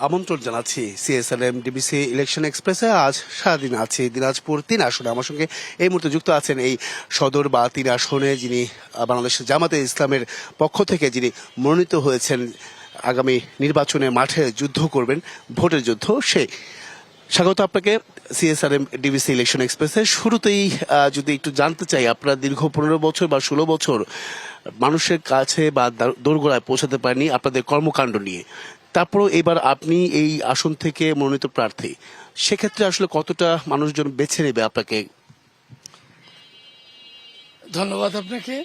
আমন্ত্রণ জানাচ্ছি সিএসএলএম DBC election এক্সপ্রেসে আজ সারাদিন আছে দিনাজপুর। তিন আসনে আমার সঙ্গে এই মুহূর্তে যুক্ত আছেন এই সদর বা তিন আসনে যিনি আহ, বাংলাদেশ জামাতে ইসলামের পক্ষ থেকে যিনি মনোনীত হয়েছেন আগামী নির্বাচনে মাঠে যুদ্ধ করবেন ভোটের যুদ্ধ সে স্বাগত আপনাকে সিএসআরএম ডিবিসি ইলেকশন এক্সপ্রেসে শুরুতেই যদি একটু জানতে চাই আপনারা দীর্ঘ পনেরো বছর বা ষোলো বছর মানুষের কাছে বা দোরগোড়ায় পৌঁছাতে পারেনি আপনাদের কর্মকাণ্ড নিয়ে। তারপরও এবার আপনি এই আসন থেকে মনোনীত প্রার্থী, সেক্ষেত্রে আসলে কতটা মানুষজন বেছে নেবে আপনাকে? ধন্যবাদ আপনাকে।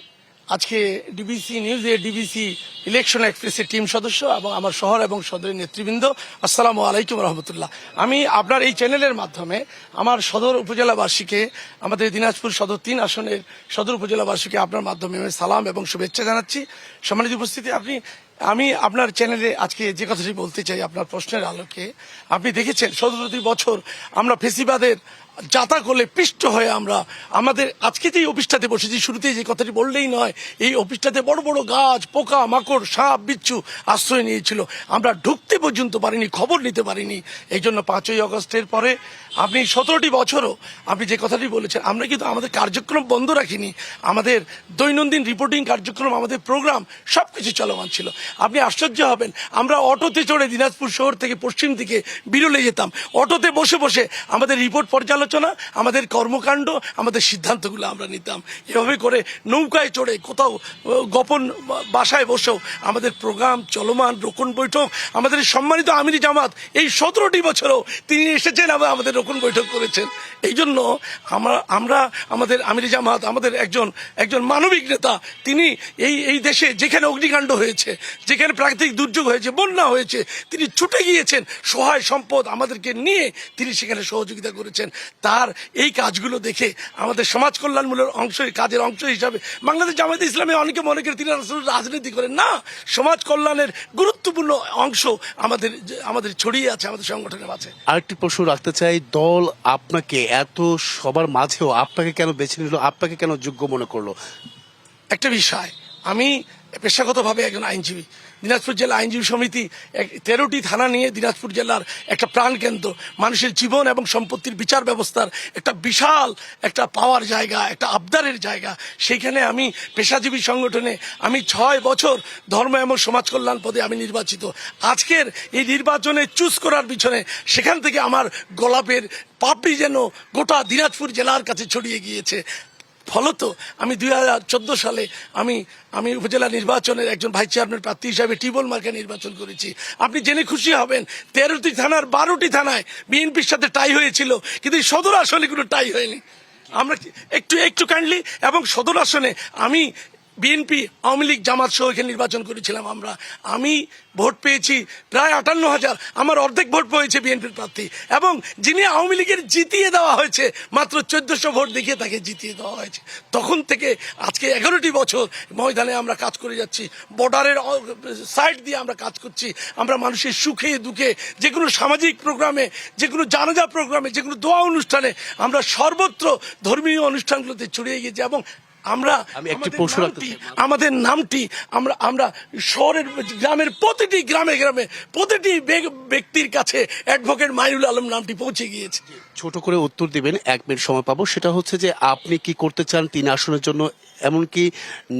আজকে ডিবিসি নিউজে ডিবিসি ইলেকশন এক্সপ্রেসের টিম সদস্য এবং আমার শহর এবং সদরের নেতৃবৃন্দ। আসসালামু আলাইকুম রহমতুল্লাহ। আমি আপনার এই চ্যানেলের মাধ্যমে আমার সদর উপজেলাবাসীকে, আমাদের দিনাজপুর সদর তিন আসনের সদর উপজেলাবাসীকে আপনার মাধ্যমে আমি সালাম এবং শুভেচ্ছা জানাচ্ছি। সম্মানিত উপস্থিতি, আপনি আমি আপনার চ্যানেলে আজকে যে কথাটি বলতে চাই, আপনার প্রশ্নের আলোকে। আপনি দেখেছেন সতেরোটি বছর আমরা ফেসিবাদের যাতা করলে পিষ্ট হয়ে আমরা, আমাদের আজকে যে অফিসটাতে বসেছি শুরুতে যে কথাটি বললেই নয়, এই অফিসটাতে বড় বড় গাছ, পোকা, মাকড়, সাপ, বিচ্ছু আশ্রয় নিয়েছিল। আমরা ঢুকতে পর্যন্ত পারিনি, খবর নিতে পারিনি। এই জন্য পাঁচই অগস্টের পরে আপনি সতেরোটি বছরও আপনি যে কথাটি বলেছেন, আমরা কিন্তু আমাদের কার্যক্রম বন্ধ রাখিনি। আমাদের দৈনন্দিন রিপোর্টিং কার্যক্রম, আমাদের প্রোগ্রাম সব কিছু চলমান ছিল। আপনি আশ্চর্য হবেন, আমরা অটোতে চড়ে দিনাজপুর শহর থেকে পশ্চিম দিকে বিরলে যেতাম। অটোতে বসে বসে আমাদের রিপোর্ট পর্যালোচনা আমাদের কর্মকাণ্ড, আমাদের সিদ্ধান্তগুলো আমরা নিতাম। এভাবে করে নৌকায় চড়ে কোথাও গোপন বাসায় বসেও আমাদের প্রোগ্রাম চলমান, রোকন বৈঠক, আমাদের সম্মানিত আমিরি জামাত, এই সতেরোটি বছরও তিনি এসেছেন এবং আমাদের রোকন বৈঠক করেছেন। এই জন্য আমরা আমরা, আমাদের আমিরি জামাত, আমাদের একজন একজন মানবিক নেতা, তিনি এই এই দেশে যেখানে অগ্নিকাণ্ড হয়েছে, যেখানে প্রাকৃতিক দুর্যোগ হয়েছে, বন্যা হয়েছে, তিনি ছুটে গিয়েছেন, সহায় সম্পদ আমাদেরকে নিয়ে তিনি সেখানে সহযোগিতা করেছেন। তার এই কাজগুলো দেখে আমাদের সমাজ কল্যাণমূলক অংশ কাজের অংশ হিসাবে বাংলাদেশ জামায়াতে ইসলামে অনেকে মনে করে তিনি আসলে রাজনীতি করেন। না সমাজ কল্যাণের গুরুত্বপূর্ণ অংশ আমাদের আমাদের ছড়িয়ে আছে আমাদের সংগঠনের মাঝে। আরেকটি প্রশ্ন রাখতে চাই দল আপনাকে এত সবার মাঝেও আপনাকে কেন বেছে নিল আপনাকে কেন যোগ্য মনে করল? একটা বিষয় আমি পেশাগতভাবে একজন আইনজীবী। দিনাজপুর জেলা আইনজীবী সমিতি তেরোটি থানা নিয়ে দিনাজপুর জেলার একটা প্রাণকেন্দ্র। মানুষের জীবন এবং সম্পত্তির বিচার ব্যবস্থার একটা বিশাল একটা পাওয়ার জায়গা, একটা আবদারের জায়গা। সেইখানে আমি পেশাজীবী সংগঠনে আমি ছয় বছর ধর্ম এবং সমাজ কল্যাণ পদে আমি নির্বাচিত। আজকের এই নির্বাচনে চুজ করার পিছনে সেখান থেকে আমার গোলাপের পাপড়ি যেন গোটা দিনাজপুর জেলার কাছে ছড়িয়ে গিয়েছে। ফলত আমি দুই হাজার চোদ্দ সালে আমি আমি উপজেলা নির্বাচনের একজন ভাইস চেয়ারম্যান প্রার্থী হিসাবে টিবল মার্কে নির্বাচন করেছি। আপনি জেনে খুশি হবেন, তেরোটি থানার বারোটি থানায় বিএনপির সাথে টাই হয়েছিল, কিন্তু সদর আসনে কোনো টাই হয়নি। আমরা একটু একটু কাইন্ডলি, এবং সদর আসনে আমি বিএনপি, আওয়ামী লীগ জামাত সহ এখানে নির্বাচন করেছিলাম আমরা। আমি ভোট পেয়েছি প্রায় আটান্ন হাজার। আমার অর্ধেক ভোট পেয়েছে বিএনপির প্রার্থী। এবং যিনি আওয়ামী লীগের জিতিয়ে দেওয়া হয়েছে, মাত্র চোদ্দশো ভোট দেখিয়ে তাকে জিতিয়ে দেওয়া হয়েছে। তখন থেকে আজকে এগারোটি বছর ময়দানে আমরা কাজ করে যাচ্ছি। বর্ডারের সাইড দিয়ে আমরা কাজ করছি। আমরা মানুষের সুখে, দুঃখে, যে কোনো সামাজিক প্রোগ্রামে, যে কোনো জানাজা প্রোগ্রামে, যে কোনো দোয়া অনুষ্ঠানে আমরা সর্বত্র ধর্মীয় অনুষ্ঠানগুলোতে ছড়িয়ে গিয়েছি এবং আমরা আমি একটি পশু প্রশ্ন আমাদের নামটি আমরা আমরা শহরের গ্রামের প্রতিটি গ্রামে গ্রামে প্রতিটি ব্যক্তির কাছে অ্যাডভোকেট মাইনুল আলম নামটি পৌঁছে গিয়েছে। ছোট করে উত্তর দিবেন এক মিনিট সময় পাবো। সেটা হচ্ছে যে আপনি কি করতে চান তিন আসনের জন্য? এমনকি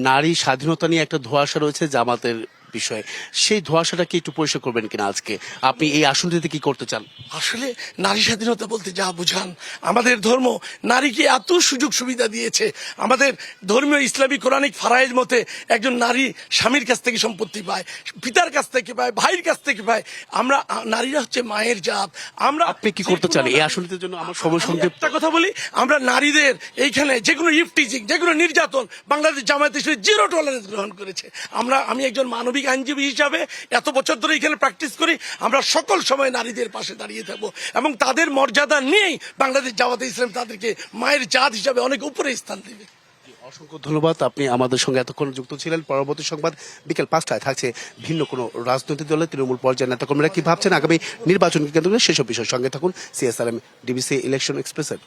নারী স্বাধীনতা নিয়ে একটা ধোয়াশা রয়েছে জামাতের বিষয়ে সেই ধোঁয়াশাটা কি একটু পরিষ্কার করবেন কিনা আজকে? আপনি এই আসনটিতে কি করতে চান? আসলে নারী স্বাধীনতা বলতে যা বুঝান আমাদের ধর্ম নারীকে এত সুযোগ সুবিধা দিয়েছে। আমাদের ধর্মীয় ইসলামী কোরআনিক ফারায়ের মতে একজন নারী স্বামীর কাছ থেকে সম্পত্তি পায় পিতার কাছ থেকে পায় ভাইয়ের কাছ থেকে পায়। আমরা নারীরা হচ্ছে মায়ের জাত। আমরা আপনি কি করতে চান এই আসনটির জন্য আমার সময় একটা কথা বলি আমরা নারীদের এইখানে যে কোনো ইফটিজিং যে কোনো নির্যাতন বাংলাদেশ জামায়াত জিরো টলারেন্স গ্রহণ করেছে। আমরা আমি একজন মানবিক আইনজীবী হিসাবে এত বছর ধরে এখানে প্র্যাকটিস করি, আমরা সকল সময় নারীদের পাশে দাঁড়িয়ে থাকব এবং তাদের মর্যাদা নিয়েই বাংলাদেশ জামাতে ইসলাম তাদেরকে মায়ের জাত হিসাবে অনেক উপরে স্থান দেবে। অসংখ্য ধন্যবাদ। আপনি আমাদের সঙ্গে এতক্ষণ যুক্ত ছিলেন। পরবর্তী সংবাদ বিকেল পাঁচটায় থাকছে ভিন্ন কোনো রাজনৈতিক দলের তৃণমূল পর্যায়ের নেতাকর্মীরা কি ভাবছেন? আগামী নির্বাচনকে কেন্দ্র করে সেসব বিষয়ের সঙ্গে থাকুন। সিএসআরএম ডিবিসি ইলেকশন এক্সপ্রেসের